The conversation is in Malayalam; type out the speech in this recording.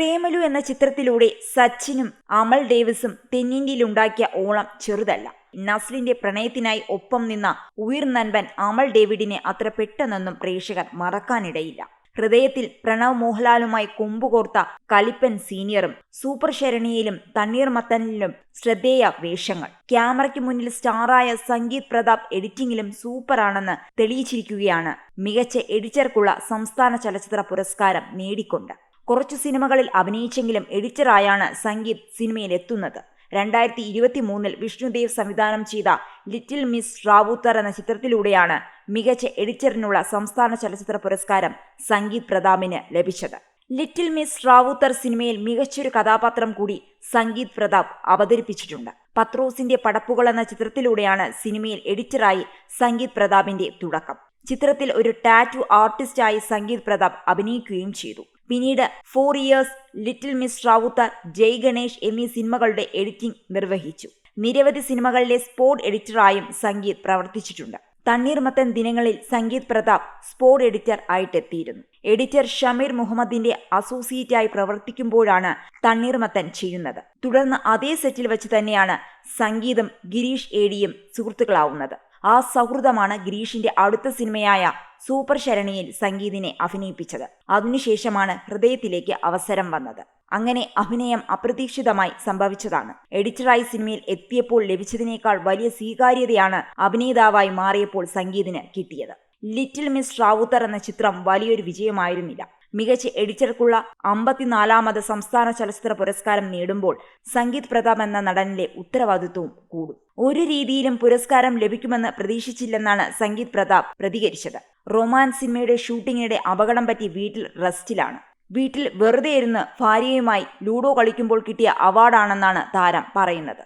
പ്രേമലു എന്ന ചിത്രത്തിലൂടെ സച്ചിനും അമൽ ഡേവിസും തെന്നിന്ത്യയിലുണ്ടാക്കിയ ഓളം ചെറുതല്ല. നസ്ലിന്റെ പ്രണയത്തിനായി ഒപ്പം നിന്ന ഉയിർ നൻപൻ അമൽ ഡേവിഡിനെ അത്ര പെട്ടെന്നൊന്നും പ്രേക്ഷകർ മറക്കാനിടയില്ല. ഹൃദയത്തിൽ പ്രണവ് മോഹൻലാലുമായി കൊമ്പുകോർത്ത കലിപ്പൻ സീനിയറും സൂപ്പർ ശരണിയിലും തണ്ണീർമത്തനിലും ശ്രദ്ധേയ വേഷങ്ങൾ. ക്യാമറയ്ക്ക് മുന്നിൽ സ്റ്റാറായ സംഗീത് പ്രതാപ് എഡിറ്റിംഗിലും സൂപ്പറാണെന്ന് തെളിയിച്ചിരിക്കുകയാണ്. മികച്ച എഡിറ്റർക്കുള്ള സംസ്ഥാന ചലച്ചിത്ര പുരസ്കാരം നേടിക്കൊണ്ട്. കുറച്ചു സിനിമകളിൽ അഭിനയിച്ചെങ്കിലും എഡിറ്ററായാണ് സംഗീത് സിനിമയിലെത്തുന്നത്. രണ്ടായിരത്തി ഇരുപത്തി മൂന്നിൽ വിഷ്ണുദേവ് സംവിധാനം ചെയ്ത ലിറ്റിൽ മിസ് റാവുത്തർ എന്ന ചിത്രത്തിലൂടെയാണ് മികച്ച എഡിറ്ററിനുള്ള സംസ്ഥാന ചലച്ചിത്ര പുരസ്കാരം സംഗീത് പ്രതാപിന് ലഭിച്ചത്. ലിറ്റിൽ മിസ് റാവുത്തർ സിനിമയിൽ മികച്ചൊരു കഥാപാത്രം കൂടി സംഗീത് പ്രതാപ് അവതരിപ്പിച്ചിട്ടുണ്ട്. പത്രോസിന്റെ പടപ്പുകൾ എന്ന ചിത്രത്തിലൂടെയാണ് സിനിമയിൽ എഡിറ്ററായി സംഗീത് പ്രതാപിന്റെ തുടക്കം. ചിത്രത്തിൽ ഒരു ടാറ്റു ആർട്ടിസ്റ്റായി സംഗീത് പ്രതാപ് അഭിനയിക്കുകയും ചെയ്തു. പിന്നീട് four years little miss Rawther Jai Ganesh എന്നീ സിനിമകളുടെ എഡിറ്റിംഗ് നിർവഹിച്ചു. നിരവധി സിനിമകളിലെ സ്പോർട് എഡിറ്ററായും സംഗീത് പ്രവർത്തിച്ചിട്ടുണ്ട്. തണ്ണീർമത്തൻ ദിനങ്ങളിൽ സംഗീത് പ്രതാപ് സ്പോർട് എഡിറ്റർ ആയിട്ടെത്തിയിരുന്നു. എഡിറ്റർ ഷമീർ മുഹമ്മദിന്റെ അസോസിയേറ്റായി പ്രവർത്തിക്കുമ്പോഴാണ് തണ്ണീർമത്തൻ ചെയ്യുന്നത് തുടർന്ന് അതേ സെറ്റിൽ വെച്ച് തന്നെയാണ് സംഗീതം ഗിരീഷ് ഏടിയും സുഹൃത്തുക്കളാവുന്നത്. ആ സൗഹൃദമാണ് ഗിരീഷിന്റെ അടുത്ത സിനിമയായ സൂപ്പർ ശരണിയിൽ സംഗീതിനെ അഭിനയിപ്പിച്ചത്. അതിനുശേഷമാണ് ഹൃദയത്തിലേക്ക് അവസരം വന്നത്. അങ്ങനെ അഭിനയം അപ്രതീക്ഷിതമായി സംഭവിച്ചതാണ്. എഡിറ്ററായി സിനിമയിൽ എത്തിയപ്പോൾ ലഭിച്ചതിനേക്കാൾ വലിയ സ്വീകാര്യതയാണ് അഭിനേതാവായി മാറിയപ്പോൾ സംഗീതിന് കിട്ടിയത്. ലിറ്റിൽ മിസ് റാവുത്തർ എന്ന ചിത്രം വലിയൊരു വിജയമായിരുന്നില്ല. മികച്ച എഡിറ്റർക്കുള്ള അമ്പത്തിനാലാമത് സംസ്ഥാന ചലച്ചിത്ര പുരസ്കാരം നേടുമ്പോൾ സംഗീത് പ്രതാപ് എന്ന നടനിലെ ഉത്തരവാദിത്വവും കൂടും. ഒരു രീതിയിലും പുരസ്കാരം ലഭിക്കുമെന്ന് പ്രതീക്ഷിച്ചില്ലെന്നാണ് സംഗീത് പ്രതാപ് പ്രതികരിച്ചത്. റൊമാൻസ് സിനിമയുടെ ഷൂട്ടിങ്ങിനിടെ അപകടം പറ്റി വീട്ടിൽ റെസ്റ്റിലാണ്. വീട്ടിൽ വെറുതെ ഇരുന്ന് ഭാര്യയുമായി ലൂഡോ കളിക്കുമ്പോൾ കിട്ടിയ അവാർഡാണെന്നാണ് താരം പറയുന്നത്.